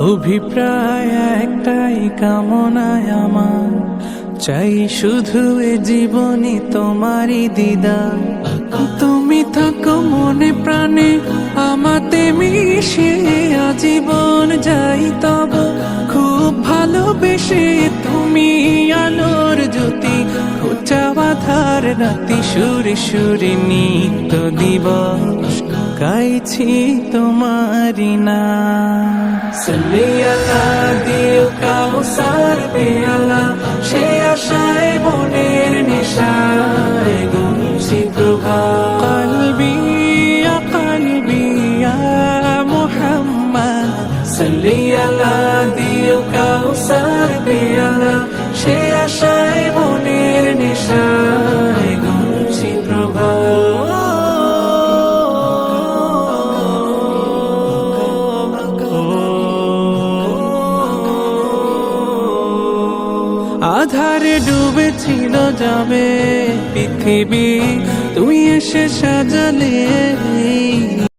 অভিপ্রায় একটাই কামনায় আমার। চাই শুধু এ জীবনে তোমারই দিদা তুমি থাকো মনে প্রাণে, আমাতে মিশে আজীবন যাই তব। খুব ভালোবেসে তুমি আলোর জ্যোতি চাওয়াধার রাতি সুরে সুরে নিত্য দিবস। গাইছি তোমারি না সাল্লিয়ালা দিও কাউসার পেয়ালা সে আশায় মনের নেশায় গুনছি প্রভা কলবি কলবি মুহাম্মদ। সাল্লিয়ালা দিও কাউসার আধারে ডুবেছিল যাবে পৃথিবী তুই এসে সাজালে